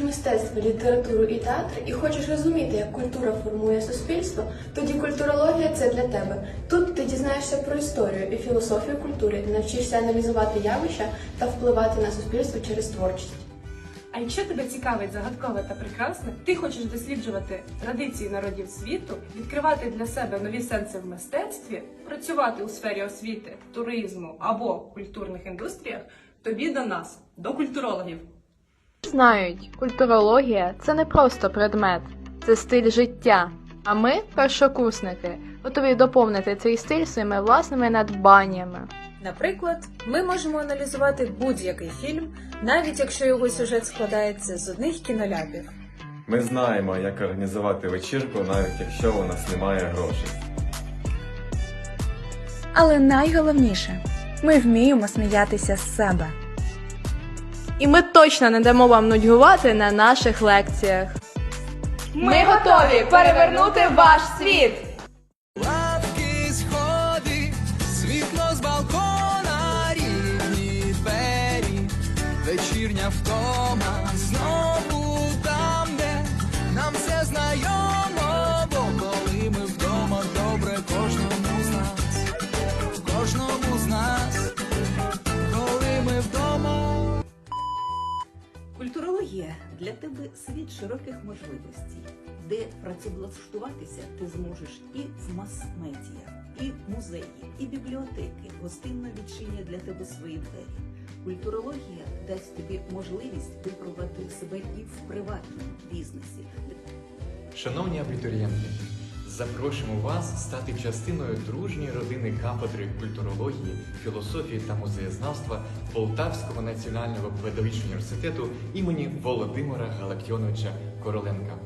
мистецтво, літературу і театр і хочеш розуміти, як культура формує суспільство, тоді культурологія це для тебе. Тут ти дізнаєшся про історію і філософію культури, навчишся аналізувати явища та впливати на суспільство через творчість. А якщо тебе цікавить загадкове та прекрасне, ти хочеш досліджувати традиції народів світу, відкривати для себе нові сенси в мистецтві, працювати у сфері освіти, туризму або культурних індустріях, тобі до нас, до культурологів. Знають, культурологія це не просто предмет, це стиль життя. А ми, першокурсники, готові доповнити цей стиль своїми власними надбаннями. Наприклад, ми можемо аналізувати будь-який фільм, навіть якщо його сюжет складається з одних кіноляпів. Ми знаємо, як організувати вечірку, навіть якщо у нас немає грошей. Але найголовніше, ми вміємо сміятися з себе. І ми точно не дамо вам нудьгувати на наших лекціях. Ми готові перевернути ваш світ! Лапки сходи, світло з балкона, рівні двері, вечірня втома, Культурологія для тебе світ широких можливостей, де працевлаштуватися ти зможеш і в мас-медіа, і музеї, і бібліотеки гостинно відчинять для тебе свої двері. Культурологія дасть тобі можливість випробувати себе і в приватному бізнесі. Шановні абітурієнти, запрошуємо вас стати частиною дружньої родини кафедри культурології, філософії та музеєзнавства Полтавського національного педагогічного університету імені Володимира Галактіоновича Короленка.